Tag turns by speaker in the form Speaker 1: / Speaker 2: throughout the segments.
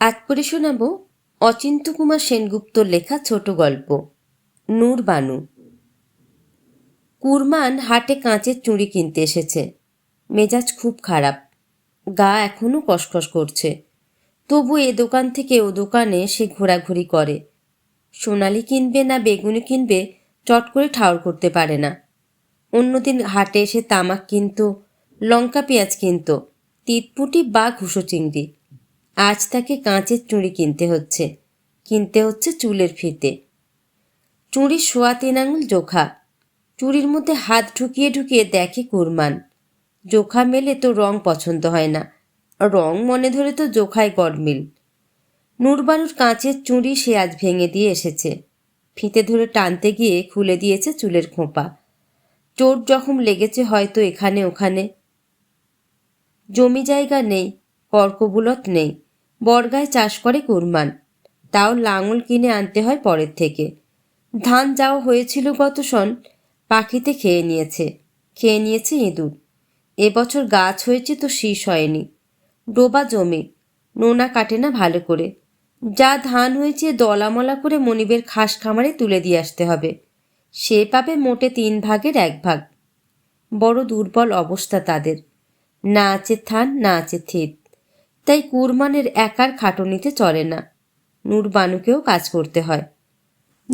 Speaker 1: আজ পড়ে শোনাব অচিন্ত কুমার সেনগুপ্তর লেখা ছোট গল্প, নূর বানু। কুরমান হাটে কাঁচের চুড়ি কিনতে এসেছে। মেজাজ খুব খারাপ, গা এখনও কসকস করছে। তবু এ দোকান থেকে ও দোকানে সে ঘোরাঘুরি করে। সোনালি কিনবে না বেগুনি কিনবে চট করে ঠাউর করতে পারে না। অন্যদিন হাটে এসে তামাক কিনতো, লঙ্কা পেঁয়াজ কিনতো, তিতপুটি বা ঘুষো চিংড়ি। আজ তাকে কাঁচের চুড়ি কিনতে হচ্ছে। কিনতে হচ্ছে চুলের ফিতে। চুড়ির সোয়া তিন আঙুল জোখা। চুড়ির মধ্যে হাত ঢুকিয়ে ঢুকিয়ে দেখে কুরমান। জোখা মেলে তো রং পছন্দ হয় না। রং মনে ধরে তো জোখায় গরমিল। নূরবানুর কাঁচের চুড়ি সে আজ ভেঙে দিয়ে এসেছে। ফিতে ধরে টানতে গিয়ে খুলে দিয়েছে চুলের খোঁপা। চোট জখম লেগেছে হয়তো এখানে ওখানে। জমি জায়গা নেই কর্কবুলত নেই। বর্গায় চাষ করে কুরমান তাও লাঙল কিনে আনতে হয় পরের থেকে। ধান যাওয়া হয়েছিল গত সন পাখিতে খেয়ে নিয়েছে। খেয়ে নিয়েছে ইঁদুর। এবছর গাছ হয়েছে তো শীষ হয়নি। ডোবা জমি, নোনা কাটে না ভালো করে। যা ধান হয়েছে দলামলা করে মনিবের খাস খামারে তুলে দিয়ে আসতে হবে। সে পাবে মোটে তিন ভাগের এক ভাগ। বড় দুর্বল অবস্থা তাদের। না আছে থান না আছে থিত তাই কুরমানের একার খাটনিতে চলে না। নূরবানুকেও কাজ করতে হয়।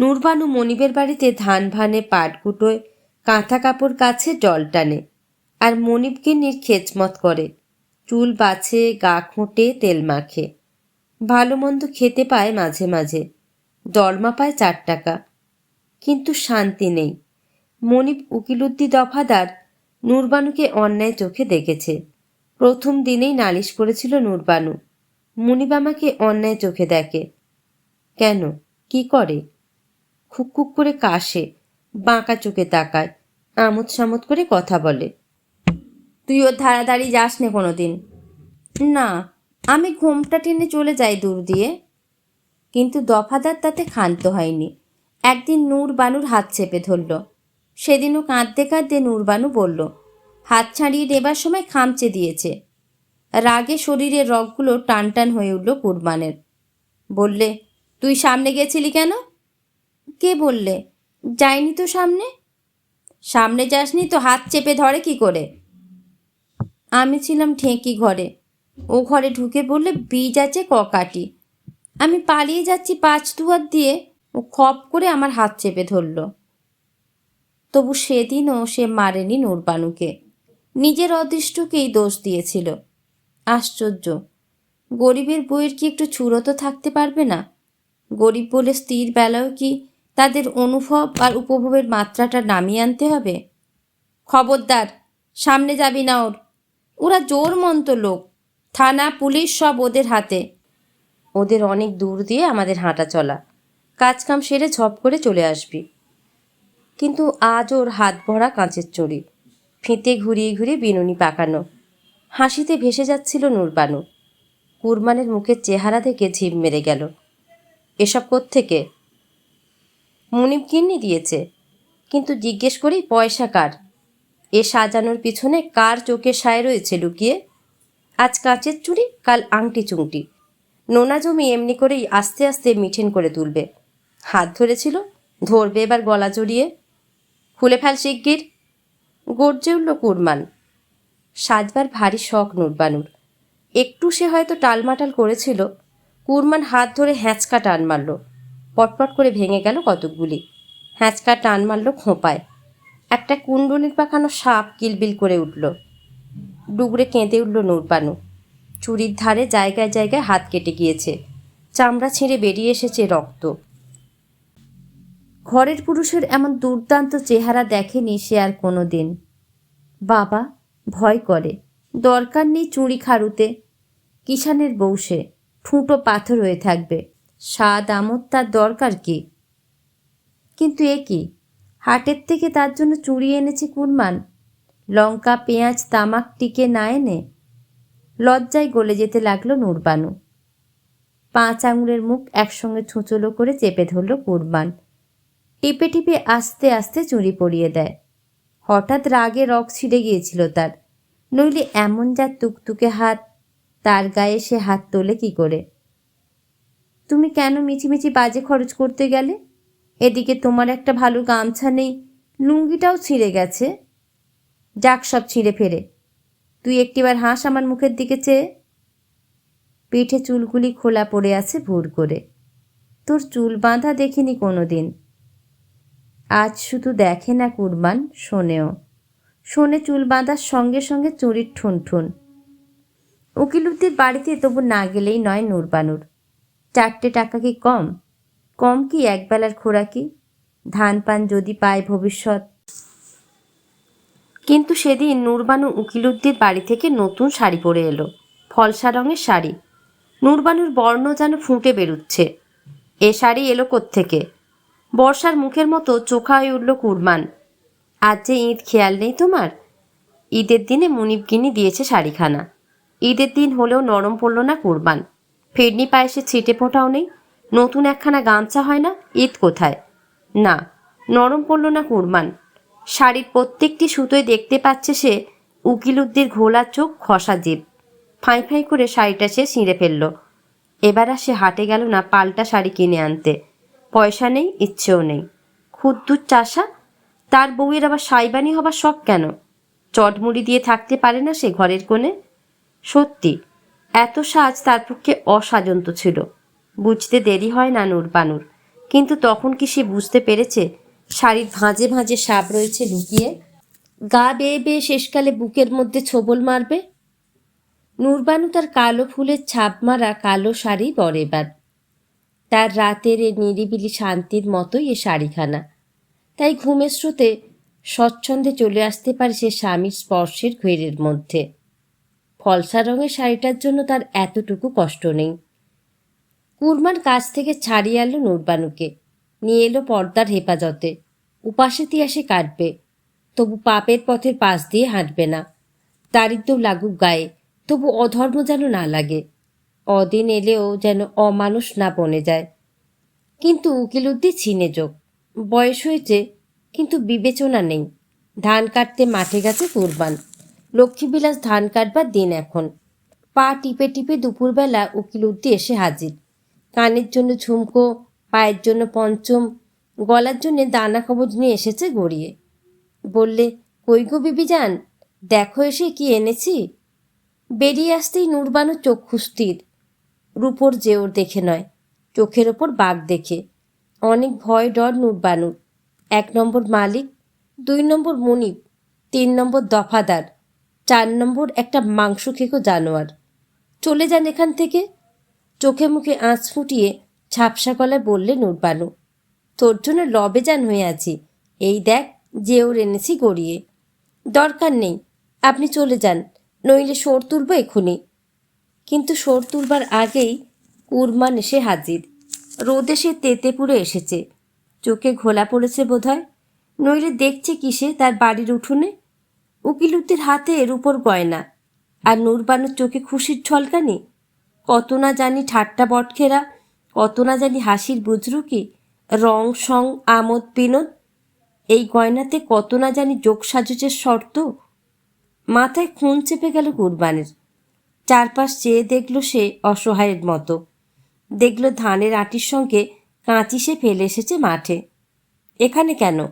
Speaker 1: নূরবানু মনিবের বাড়িতে ধান ভানে, পাট কুটোয়, কাঁথা কাপড় কাছে, জল টানে আর মনিবকে নিয়ে খেচমত করে। চুল বাছে, গা খুঁটে, তেল মাখে। ভালো মন্দ খেতে পায় মাঝে মাঝে। দরমা পায় চার টাকা। কিন্তু শান্তি নেই। মনিব উকিলুদ্দি দফাদার নূরবানুকে অন্যায় চোখে দেখেছে। প্রথম দিনেই নালিশ করেছিল নূরবানু। মুনিব আমাকে অন্যায় চোখে দেখে। কেন? কি করে? খুক করে কাশে বাঁকা চোখে তাকায় আমোদ সামোদ করে কথা বলে। তুই ওর ধারাধারি যাস নে কোনো দিন না আমি ঘোমটা টেনে চলে যাই দূর দিয়ে। কিন্তু দফাদার তাতে ক্ষান্ত হয়নি। একদিন নূর বানুর হাত চেপে ধরল। সেদিনও কাঁদতে কাঁদতে নূরবানু বলল হাত ছাড়িয়ে দেবার সময় খামচে দিয়েছে। রাগে শরীরের রগগুলো টান টান হয়ে উঠল কুরবানের। বললে, তুই সামনে গেছিলি কেন? কে বললে? যাইনি তো সামনে? সামনে যাসনি তো হাত চেপে ধরে কি করে? আমি ছিলাম ঠেঁকি ঘরে। ও ঘরে ঢুকে বললে, বীজ আছে কাটি আমি পালিয়ে যাচ্ছি পাঁচ দুয়ার দিয়ে। ও খপ করে আমার হাত চেপে ধরল। তবু সেদিনও সে মারেনি নূরবানুকে। নিজের অদৃষ্টকেই দোষ দিয়েছিল। আশ্চর্য। গরিবের বইয়ের কি একটু চূড়তো থাকতে পারবে না? গরিব বলে স্ত্রীর বেলাও কি তাদের অনুভব আর উপভোগের মাত্রাটা নামিয়ে আনতে হবে? খবরদার, সামনে যাবি না ওর। ওরা জোর মন্ত লোক। থানা, পুলিশ সব ওদের হাতে। ওদের অনেক দূর দিয়ে আমাদের হাঁটা চলা। কাজকাম সেরে ঝপ করে চলে আসবি। কিন্তু আজ ওর হাত ভরা কাঁচের চড়ি। ফিতে ঘুরিয়ে ঘুরিয়ে বিনুনি পাকানো। হাসিতে ভেসে যাচ্ছিল নূরবানু। কুরমানের মুখের চেহারা থেকে ঝিম মেরে গেল। এসব থেকে মুনিব কিন্নি দিয়েছে। কিন্তু জিজ্ঞেস করি, পয়সা কার? এ সাজানোর পিছনে কার চোখের সায় রয়েছে লুকিয়ে? আজ কাঁচের চুড়ি, কাল আংটি চুংটি। নোনা জমি এমনি করেই আস্তে আস্তে মিঠেন করে তুলবে। হাত ধরেছিল, ধরবে এবার গলা জড়িয়ে। খুলে ফেল শিগগির। গর্জে উঠল কুরমান। সাজবার ভারী শখ নুরবানুর। একটু সে হয়তো টালমাটাল করেছিল, কুরমান হাত ধরে হ্যাঁচকা টান মারল। পটপট করে ভেঙে গেল কতকগুলি। হ্যাঁচকা টান মারল খোঁপায়। একটা কুণ্ডলির পাখানো সাপ কিলবিল করে উঠল। ডুগরে কেঁদে উঠল নূরবানু। চুরির ধারে জায়গায় জায়গায় হাত কেটে গিয়েছে। চামড়া ছিঁড়ে বেরিয়ে এসেছে রক্ত। ঘরের পুরুষের এমন দুর্দান্ত চেহারা দেখেনি সে আর কোনো দিন বাবা ভয় করে। দরকার নেই চুড়ি খারুতে। কিষানের বৌসে ঠুঁটো পাথর হয়ে থাকবে। স্বাদ, আমোদ তার দরকার কি? কিন্তু এ কি? হাটের থেকে তার জন্য চুড়ি এনেছে কুরমান। লঙ্কা, পেঁয়াজ, তামাক টিকে না এনে লজ্জায় গলে যেতে লাগল নূরবানু। পাঁচ আঙুলের মুখ একসঙ্গে ছুঁচলো করে চেপে ধরল কুরবান টিপে টিপে আস্তে আস্তে চুরি পরিয়ে দেয়। হঠাৎ রাগে রক ছিঁড়ে গিয়েছিল তার। নইলে এমন যা তুকতুকে হাত, তার গায়ে সে হাত তোলে কি করে? তুমি কেন মিছিমিছি বাজে খরচ করতে গেলে? এদিকে তোমার একটা ভালো গামছা নেই, লুঙ্গিটাও ছিঁড়ে গেছে। যাক সব ছিঁড়ে ফেরে। তুই একটিবার হাঁস আমার মুখের দিকে চেয়ে। পিঠে চুলগুলি খোলা পড়ে আছে ভুর করে। তোর চুল বাঁধা দেখিনি কোনো দিন আজ শুধু দেখে না কুরবান, শোনেও। শোনে চুল বাঁধার সঙ্গে সঙ্গে চুরির ঠুন ঠুন উকিলুদ্দির বাড়িতে তবু না গেলেই নয় নূরবানুর। চারটে টাকা কি কম? কম কি একবেলার খোরাকি? ধান পান যদি পায় ভবিষ্যৎ। কিন্তু সেদিন নূরবানু উকিলুদ্দির বাড়ি থেকে নতুন শাড়ি পরে এলো, ফলসা রঙের শাড়ি। নূরবানুর বর্ণ যেন ফুটে বেরুচ্ছে। এ শাড়ি এলো থেকে বর্ষার মুখের মতো চোখা হয়ে উঠল কুরমান আজ যে ঈদ খেয়াল নেই তোমার? ঈদের দিনে মুনিব গিনি দিয়েছে শাড়িখানা। ঈদের দিন হলেও নরম পড়ল না কুরবান। ফেরনি পায়েসে ছিটে ফোটাও নেই। নতুন একখানা গামছা হয় না? ঈদ কোথায়? না, নরম পড়ল না কুরবান। শাড়ির প্রত্যেকটি সুতোয় দেখতে পাচ্ছে সে উকিলুদ্দির ঘোলা চোখ, খসা জীব ফাঁই ফাঁই করে শাড়িটা সে ছিঁড়ে ফেলল। এবার আর সে হাটে গেল না পাল্টা শাড়ি কিনে আনতে। পয়সা নেই, ইচ্ছেও নেই। ক্ষুদ্দুর চাষা? তার বউয়ের আবার সাইবানি হবার শখ কেন? চটমুড়ি দিয়ে থাকতে পারে না সে ঘরের কোণে? সত্যি, এত সাজ তার পক্ষে অসাজন্ত ছিল। বুঝতে দেরি হয় না নূর বানুর। কিন্তু তখন কি সে বুঝতে পেরেছে? শাড়ির ভাঁজে ভাঁজে সাপ রয়েছে লুকিয়ে। গা বেয়ে বেয়ে শেষকালে বুকের মধ্যে ছোবল মারবে? নূরবানু তার কালো ফুলের ছাপ মারা কালো শাড়ি পরে এবার। তার রাতের এ নিরিবিলি শান্তির মতোই এ শাড়িখানা। তাই ঘুমের স্রোতে স্বচ্ছন্দে চলে আসতে পারে সে স্বামীর স্পর্শের ঘেরের মধ্যে। ফলসা রঙের শাড়িটার জন্য তার এতটুকু কষ্ট নেই। কুরমার কাছ থেকে ছাড়িয়ে আনলো নূরবানুকে। নিয়ে এলো পর্দার হেফাজতে। উপাসে তিয়াসে কাটবে। তবু পাপের পথের পাশ দিয়ে হাঁটবে না। দারিদ্র লাগুক গায়ে, তবু অধর্ম যেন না লাগে। অদিন এলেও যেন অমানুষ না বনে যায়। কিন্তু উকিলুদ্দি ছিনে যোগ। বয়স হয়েছে, কিন্তু বিবেচনা নেই। ধান কাটতে মাঠে গেছে কুরবান। লক্ষ্মীবিলাস ধান কাটবার দিন এখন। পা টিপে টিপে দুপুরবেলা উকিলুদ্দি এসে হাজির। কানের জন্য ঝুমকো, পায়ের জন্য পঞ্চম, গলার জন্য দানা কবজ নিয়ে এসেছে গড়িয়ে। বললে, কই গো বিবি যান দেখো এসে কি এনেছি? বেরিয়ে আসতেই নূরবানু চক্ষু স্থির। রূপর জেওর দেখে নয়, চোখের ওপর বাঘ দেখে। অনেক ভয় ডর নূরবানুর এক নম্বর মালিক, দুই নম্বর মনিব, তিন নম্বর দফাদার, চার নম্বর একটা মাংস খেকো জানোয়ার। চলে যান এখান থেকে। চোখে মুখে আঁচ ফুটিয়ে ঝাপসা গলায় বললে নূরবানু, তোর জন্য লবেজান হয়ে আছি। এই দেখ যে ওর এনেছি গড়িয়ে। দরকার নেই, আপনি চলে যান, নইলে সোর তুলব এক্ষুনি কিন্তু সোর তুলবার আগেই কুরমান এসে হাজির। রোদে সে তেতে পুড়ে এসেছে। চোখে ঘোলা পড়েছে বোধহয়। নইলে দেখছে কিসে তার বাড়ির উঠোনে? উকিলুদ্দির হাতে এর উপর গয়না। আর নূরবানুর চোখে খুশির ঝলকানি কত না জানি ঠাট্টা বটখেরা, কত না জানি হাসির বুজরুকি, রং, সং, আমোদ, বিনোদ। এই গয়নাতে কত না জানি যোগ সাজুজের শর্ত। মাথায় খুন চেপে গেল কুরবানের। চারপাশ চেয়ে দেখল সে অসহায়ের মতো। দেখল ধানের আটির সঙ্গে কাঁচি সে ফেলে এসেছে মাঠে। এখানে কেন?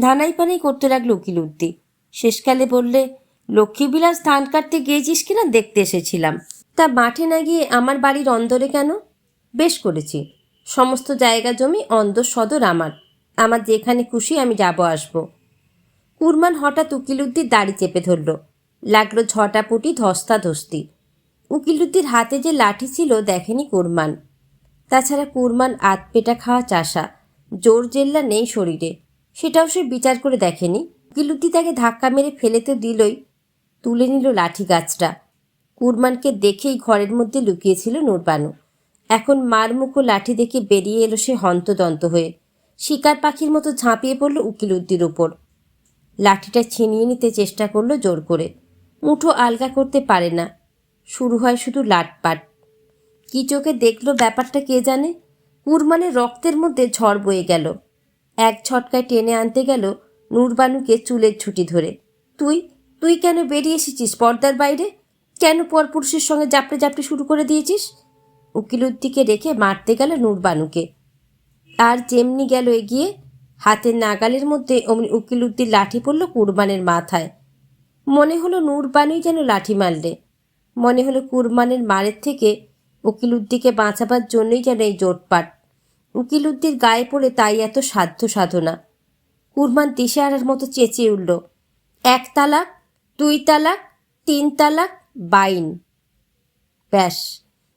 Speaker 1: ধানাই পানাই করতে লাগল উকিলুদ্দি শেষকালে বললে, লক্ষ্মীবিলাস ধান কাটতে গিয়েছিস কিনা দেখতে এসেছিলাম। তা মাঠে না গিয়ে আমার বাড়ির অন্দরে কেন? বেশ করেছি। সমস্ত জায়গা জমি অন্দর সদর আমার। আমার যেখানে খুশি আমি যাব, আসব। কুরমান হঠাৎ উকিলুদ্দির দাড়ি চেপে ধরল। লাগল ঝটাপটি ধস্তাধস্তি। উকিলুদ্দির হাতে যে লাঠি ছিল দেখেনি কুরমান। তাছাড়া কুরমান আতপেটা খাওয়া চাষা, জোর জেল্লা নেই শরীরে। সেটাও সে বিচার করে দেখেনি। উকিলুদ্দি তাকে ধাক্কা মেরে ফেলে তো দিলই। তুলে নিল লাঠি গাছটা। কুরমানকে দেখেই ঘরের মধ্যে লুকিয়েছিল নূরবানু। এখন মার মুখো লাঠি দেখে বেরিয়ে এলো সে হন্তদন্ত হয়ে। শিকার পাখির মতো ঝাঁপিয়ে পড়ল উকিলুদ্দির ওপর লাঠিটা ছিনিয়ে নিতে চেষ্টা করল জোর করে। মুঠো আলগা করতে পারে না। শুরু হয় শুধু লাটপাট। কি চোখে দেখল ব্যাপারটা কে জানে? কুরমানের রক্তের মধ্যে ঝড় বয়ে গেল। এক ছটকায় টেনে আনতে গেল নূরবানুকে চুলের ছুটি ধরে। তুই? তুই কেন বেরিয়ে এসেছিস পর্দার বাইরে? কেন পরপুরুষের সঙ্গে জাপটে জাপটে শুরু করে দিয়েছিস? উকিলুদ্দিকে রেখে মারতে গেল নূরবানুকে। আর যেমনি গেল এগিয়ে, হাতের নাগালের মধ্যে অমনি উকিলুদ্দির লাঠি পড়ল কুরবানের মাথায়। মনে হলো নূরবানুই যেন লাঠি মারলে। মনে হলো কুরবানের মারের থেকে উকিলুদ্দিকে বাঁচাবার জন্যই যেন এই জোটপাট। উকিলুদ্দির গায়ে পড়ে তাই এত সাধ্য সাধনা। কুরবান দিশেহারার মতো চেঁচিয়ে উঠল, এক তালাক, দুই তালাক, তিন তালাক, বাইন। ব্যাস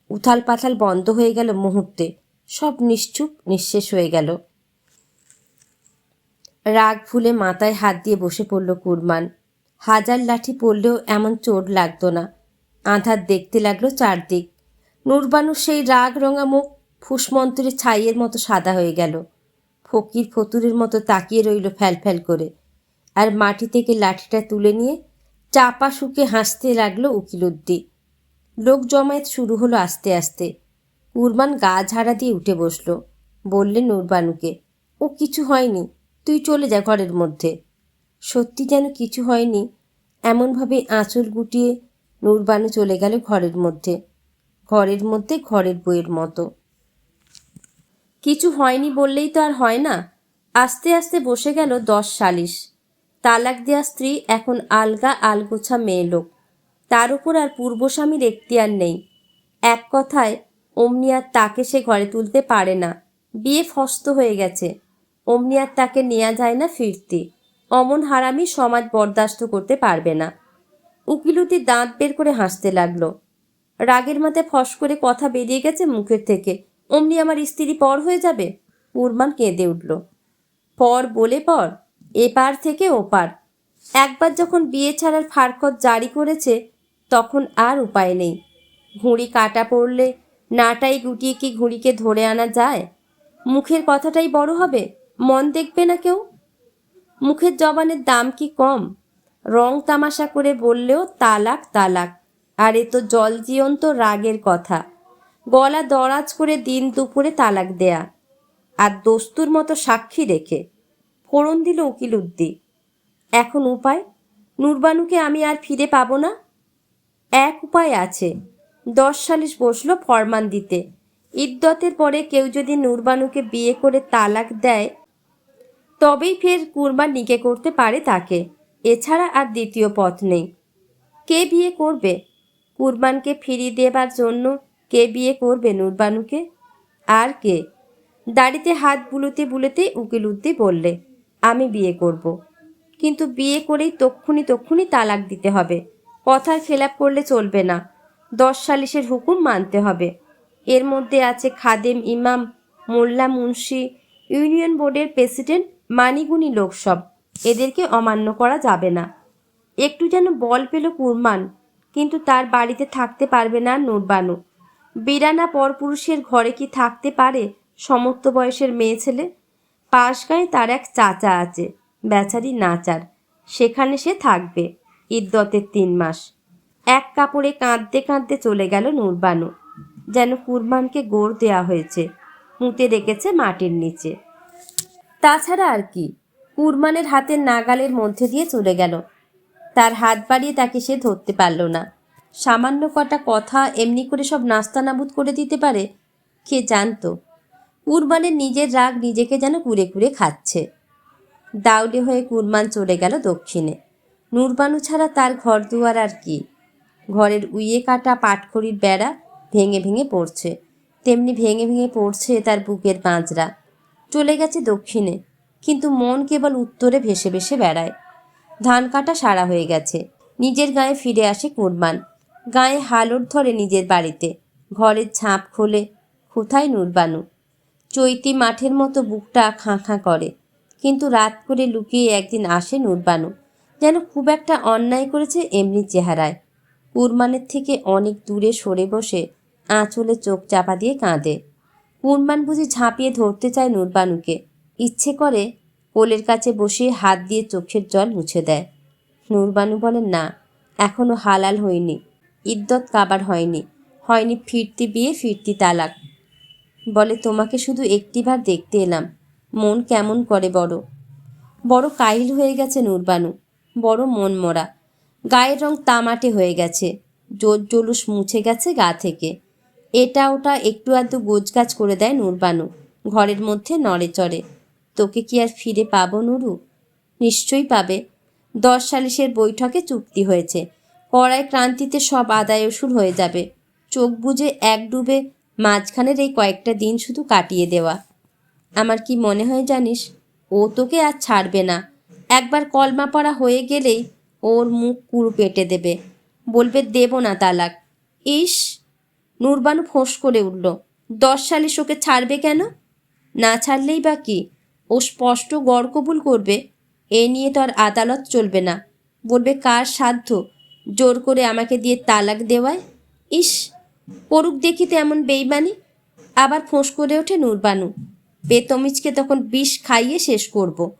Speaker 1: উথাল পাথাল বন্ধ হয়ে গেল মুহূর্তে। সব নিশ্চুপ, নিঃশেষ হয়ে গেল। রাগ ফুলে মাথায় হাত দিয়ে বসে পড়ল কুরমান। হাজার লাঠি পড়লেও এমন চোট লাগতো না। আধার দেখতে লাগল চারদিক। নূরবানুর সেই রাগ রঙা মুখ ফুসমন্তরে ছাইয়ের মতো সাদা হয়ে গেল। ফকির ফতুরের মতো তাকিয়ে রইল ফ্যাল করে। আর মাটি থেকে লাঠিটা তুলে নিয়ে চাপা শুকে হাসতে লাগল উকিলুদ্দি লোক জমায়েত শুরু হলো আস্তে আস্তে। কুরবান গা ঝাড়া দিয়ে উঠে বসল। বললে নূরবানুকে, ও কিছু হয়নি, তুই চলে যা ঘরের মধ্যে। সত্যি যেন কিছু হয়নি, এমনভাবে আঁচল গুটিয়ে নূরবানু চলে গেল ঘরের মধ্যে ঘরের মধ্যে ঘরের বইয়ের মতো। কিছু হয়নি বললেই তো আর হয় না। আস্তে আস্তে বসে গেল দশ সালিশ। তালাক দেওয়া স্ত্রী এখন আলগা আলগোছা মেয়ে লোক। তার উপর আর পূর্বস্বামীর এখতিয়ার নেই। এক কথায়, অমনি আর তাকে সে ঘরে তুলতে পারে না। বিয়ে ফস্ত হয়ে গেছে। অমনি আর তাকে নেওয়া যায় না ফিরতি। অমন হারামি সমাজ বরদাস্ত করতে পারবে না। উকিলতি দাঁত বের করে হাসতে লাগল। রাগের মাথায় ফস করে কথা বেরিয়ে গেছে মুখের থেকে। অমনি আমার স্ত্রী পর হয়ে যাবে? কুরবান কেঁদে উঠল। পর বলে পর, এপার থেকে ওপার। একবার যখন বিয়ে ছাড়ার ফারকত জারি করেছে, তখন আর উপায় নেই। ঘুড়ি কাটা পড়লে নাটাই গুটিয়ে কি ঘুড়িকে ধরে আনা যায়? মুখের কথাটাই বড় হবে? মন দেখবে না কেউ? মুখের জবানের দাম কি কম? রং তামাশা করে বললেও তালাক তালাক। আর এ তো জল জীবন্ত রাগের কথা। গলা দরাজ করে দিন দুপুরে তালাক দেয়া। আর দস্তুর মতো সাক্ষী রেখে। ফোড়ন দিল উকিল উদ্দি। এখন উপায়? নূরবানুকে আমি আর ফিরে পাবো না? এক উপায় আছে। দশ সালিশ বসল ফরমান দিতে। ইদ্যতের পরে কেউ যদি নূরবানুকে বিয়ে করে তালাক দেয় তবেই ফের কুরবান নিকে করতে পারে তাকে। এছাড়া আর দ্বিতীয় পথ নেই। কে বিয়ে করবে? কুরবানকে ফিরিয়ে দেবার জন্য কে বিয়ে করবে নুরবানুকে? আর কে? দাড়িতে হাত বুলোতে বুলোতে উকিল উদ্দি বললে, আমি বিয়ে করব। কিন্তু বিয়ে করেই তক্ষুনি তক্ষুনি তালাক দিতে হবে। কথার খেলাপ করলে চলবে না। দশ সালিশের হুকুম মানতে হবে। এর মধ্যে আছে খাদেম ইমাম, মোল্লা মুন্সি, ইউনিয়ন বোর্ডের প্রেসিডেন্ট মানিগুনি লোক সব। এদেরকে অমান্য করা যাবে না। একটু যেন বল পেল কুরমান, কিন্তু তার বাড়িতে থাকতে পারবে না নূরবানু। বিরানা পরপুরুষের ঘরে কি থাকতে পারে সমস্ত বয়সের মেয়ে ছেলে? পাশ গায়ে তার এক চাচা আছে, বেচারি নাচার। সেখানে সে থাকবে ইদ্যতের তিন মাস। এক কাপড়ে কাঁদতে কাঁদতে চলে গেল নূরবানু। যেন কুরবানকে গোড় দেয়া হয়েছে, মুতে রেখেছে মাটির নিচে। তাছাড়া আর কি। কুরমানের হাতের নাগালের মধ্যে দিয়ে চলে গেল। তার হাত বাড়িয়ে তাকে সে ধরতে পারল না। সামান্য কটা কথা এমনি করে সব নাস্তানাবুদ করে দিতে পারে, কে জানতো? কুরবানের নিজের রাগ নিজেকে যেন কুড়ে কুড়ে খাচ্ছে। দাউডে হয়ে কুরবান চলে গেল দক্ষিণে। নূরবানু ছাড়া তার ঘর দুয়ার আর কি। ঘরের উইয়ে কাটা পাটখড়ির বেড়া ভেঙে ভেঙে পড়ছে। তেমনি ভেঙে ভেঙে পড়ছে তার বুকের পাঁজরা চলে গেছে দক্ষিণে, কিন্তু মন কেবল উত্তরে ভেসে ভেসে বেড়ায়। ধান কাটা সারা হয়ে গেছে। নিজের গায়ে ফিরে আসে কুরবান। গায়ে হালর ধরে নিজের বাড়িতে। ঘরের ছাপ খোলে, কোথায় নুরবানু? চৈতি মাঠের মতো বুকটা খাঁ খাঁ করে। কিন্তু রাত করে লুকিয়ে একদিন আসে নুরবানু, যেন খুব একটা অন্যায় করেছে এমনি চেহারায়। কুরমানের থেকে অনেক দূরে সরে বসে আঁচলে চোখ চাপা দিয়ে কাঁদে। কুরমান বুঝি ঝাঁপিয়ে ধরতে চায় নুরবানুকে। ইচ্ছে করে কোলের কাছে বসিয়ে হাত দিয়ে চোখের জল মুছে দেয়। নুরবানু বলেন না এখনও হালাল হয়নি। ইদ্যত কাবার হয়নি। হয়নি ফিরতি বিয়ে, ফিরতি তালাক। বলে, তোমাকে শুধু একটিবার দেখতে এলাম। মন কেমন করে বড়? বড় কাইল হয়ে গেছে নূরবানু। বড় মন মরা গায়ের রং তামাটে হয়ে গেছে। জোর জলুস মুছে গেছে গা থেকে। এটা ওটা একটু আধটু গোজগাছ করে দেয় নূরবানু। ঘরের মধ্যে নড়ে চড়ে। তোকে কি আর ফিরে পাবো নুরু? নিশ্চয়ই পাবে। দশ সালিশের বৈঠকে চুক্তি হয়েছে। কড়াই ক্রান্তিতে সব আদায় ওসুর হয়ে যাবে। চোখ বুজে এক ডুবে মাঝখানের এই কয়েকটা দিন শুধু কাটিয়ে দেওয়া। আমার কি মনে হয় জানিস, ও তোকে আর ছাড়বে না। একবার কলমা পড়া হয়ে গেলেই ওর মুখ কুড়ু পেটে দেবে। বলবে, দেব না তালাক। ইস! নূরবানু ফোঁস করে উঠল। দশ সালিশ শোকে ছাড়বে কেন? না ছাড়লেই বা কি? ও স্পষ্ট গড় কবুল করবে, এ নিয়ে তো আর আদালত চলবে না। বলবে, কার সাধ্য জোর করে আমাকে দিয়ে তালাক দেওয়ায়? ইস করুক দেখিতে এমন বেইমানি। আবার ফোঁস করে ওঠে নূরবানু। বেতমিজকে তখন বিষ খাইয়ে শেষ করব।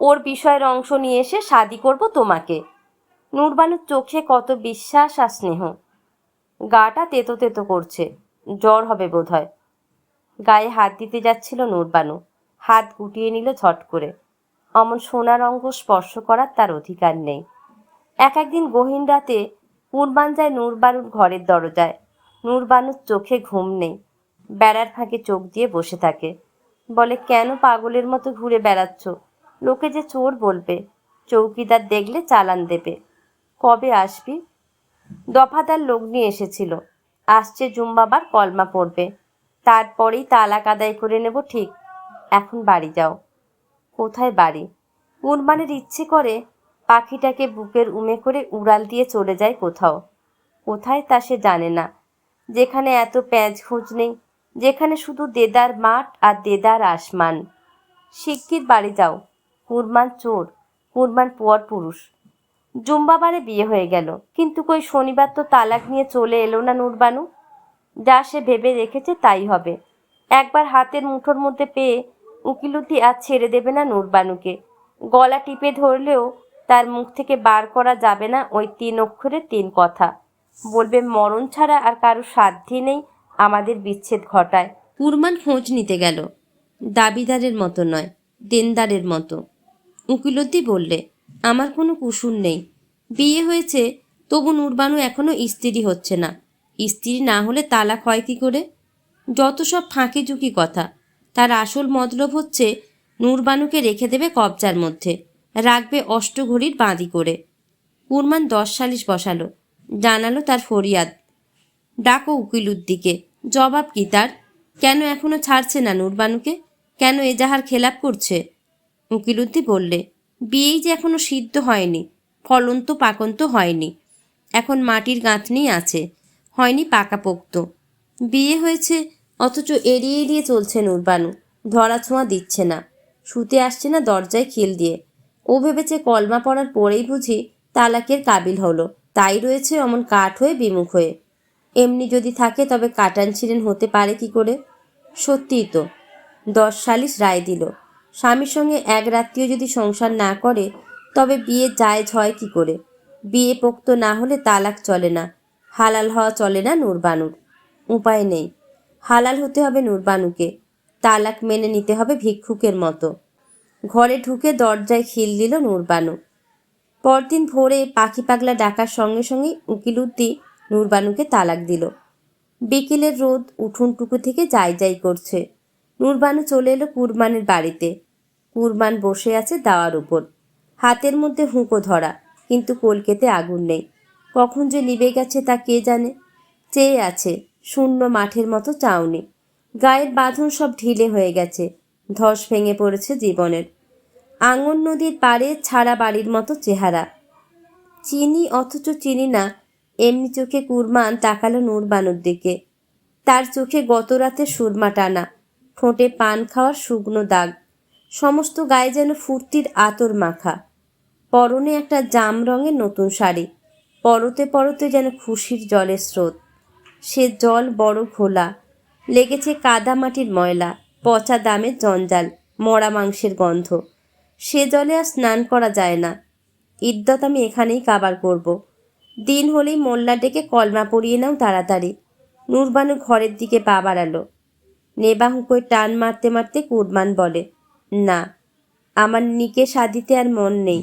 Speaker 1: ওর বিষয়ের অংশ নিয়ে এসে শাদি করব তোমাকে। নূরবানুর চোখে কত বিশ্বাস আর স্নেহ। গাটা তেতো তেতো করছে। জ্বর হবে বোধ হয় গায়ে হাত দিতে যাচ্ছিল নূরবানু। হাত গুটিয়ে নিল ঝট করে। অমন সোনার অঙ্গ স্পর্শ করার তার অধিকার নেই। এক একদিন গহীন রাতে কুরবান যায় নূরবানুর ঘরের দরজায়। নূরবানুর চোখে ঘুম নেই। বেড়ার ফাঁকে চোখ দিয়ে বসে থাকে। বলে, কেন পাগলের মতো ঘুরে বেড়াচ্ছ? লোকে যে চোর বলবে। চৌকিদার দেখলে চালান দেবে। কবে আসবি? দফাদার লগ্নি এসেছিল। আসছে জুম্বাবার কলমা পড়বে। তারপরেই তালাক আদায় করে নেব ঠিক। এখন বাড়ি যাও। কোথায় বাড়ি? কুরবানের ইচ্ছে করে পাখিটাকে বুকের উমে করে উড়াল দিয়ে চলে যায় কোথাও। কোথায় তা সে জানে না। যেখানে এত প্যাঁচ খোঁজ নেই, যেখানে শুধু দেদার মাঠ আর দেদার আসমান। শিগগির বাড়ি যাও। কুরমান চোর কুরমান পুয়ার পুরুষ। জুম্বাবারে বিয়ে হয়ে গেল। কিন্তু কই শনিবার তো তালাক নিয়ে চলে এলো না নুরবানু? যা সে ভেবে রেখেছে তাই হবে। একবার হাতের মুঠোর মধ্যে পেয়ে উকিলুতি আর ছেড়ে দেবে না নুরবানুকে। গলা টিপে ধরলেও তার মুখ থেকে বার করা যাবে না ওই তিন অক্ষরে তিন কথা। বলবে, মরণ ছাড়া আর কারও সাধ্যি নেই আমাদের বিচ্ছেদ ঘটায়। কুরমান খোঁজ নিতে গেল। দাবিদারের মতো নয়, দেনদারের মতো। উকিলতি বললে আমার কোনো কুসুর নেই। বিয়ে হয়েছে, তবু নুরবানু এখনও স্ত্রী হচ্ছে না। স্ত্রী না হলে তালাক হয় কি করে? যত সব ফাঁকি ঝুঁকি কথা। তার আসল মতলব হচ্ছে, নূরবানুকে রেখে দেবে কবজার মধ্যে, রাখবে অষ্টঘড়ির বাঁধি করে। কুরমান দশ সালিশ বসালো, জানালো তার ফরিয়াদ। ডাকো উকিলুদ্দিকে জবাব কি তার? কেন এখনও ছাড়ছে না নূরবানুকে? কেন এজাহার খেলাপ করছে? উকিলুদ্দি বললে বিয়েই যে এখনও সিদ্ধ হয়নি, ফলন ফলন্ত পাকন্ত হয়নি। এখন মাটির গাঁথনি আছে, হয়নি পাকাপোক্ত। বিয়ে হয়েছে, অথচ এড়িয়ে এড়িয়ে চলছে নূরবানু, ধরা ছোঁয়া দিচ্ছে না। শুতে আসছে না দরজায় খিল দিয়ে। ও ভেবেছে কলমা পড়ার পরেই বুঝি তালাকের কাবিল হলো। তাই রয়েছে অমন কাঠ হয়ে বিমুখ হয়ে। এমনি যদি থাকে তবে কাটান ছিলেন হতে পারে কি করে? সত্যিই তো, দশ সালিশ রায় দিল। স্বামীর সঙ্গে এক রাত্রিও যদি সংসার না করে, তবে বিয়ে জায়জ হয় কি করে? বিয়ে পোক্ত না হলে তালাক চলে না। হালাল হওয়া চলে না নূরবানুর। উপায় নেই। হালাল হতে হবে নূরবানুকে। তালাক মেনে নিতে হবে ভিক্ষুকের মতো। ঘরে ঢুকে দরজায় খিল দিল নূরবানু। পরদিন ভোরে পাখি পাগলা ডাকার সঙ্গে সঙ্গে উকিলুদ্দি নূরবানুকে তালাক দিল। বিকেলের রোদ উঠুনটুকু থেকে যাই যাই করছে। নূরবানু চলে এলো কুরবানের বাড়িতে। কুরবান বসে আছে দাওয়ার উপর। হাতের মধ্যে হুঁকো ধরা, কিন্তু কলকেতে আগুন নেই। কখন যে নিভে গেছে তা কে জানে? চেয়ে আছে শূন্য মাঠের মতো চাউনি। গায়ের বাঁধন সব ঢিলে হয়ে গেছে, ধস ভেঙে পড়েছে জীবনের। আঙন নদীর পাড়ে ছাড়া বাড়ির মতো চেহারা। চিনি অথচ চিনি না, এমনি চোখে কুরমান তাকালো নূরবানুর দিকে। তার চোখে গত রাতে সুরমা টানা ঠোঁটে পান খাওয়ার শুকনো দাগ। সমস্ত গায়ে যেন ফুর্তির আতর মাখা। পরনে একটা জাম রঙের নতুন শাড়ি। পরতে পরতে যেন খুশির জলের স্রোত। সে জল বড় ঘোলা। লেগেছে কাদা মাটির ময়লা, পচা দামের জঞ্জাল, মরা মাংসের গন্ধ। সে জলে আর স্নান করা যায় না। ইদ্যত আমি এখানেই কাবার করব। দিন হলেই মোল্লা ডেকে কলমা পরিয়ে নাও তাড়াতাড়ি। নুরবানু ঘরের দিকে পা বাড়ালো নেবা টান মারতে মারতে কুরমান বলে না আমার নিকে সাদিতে আর মন নেই।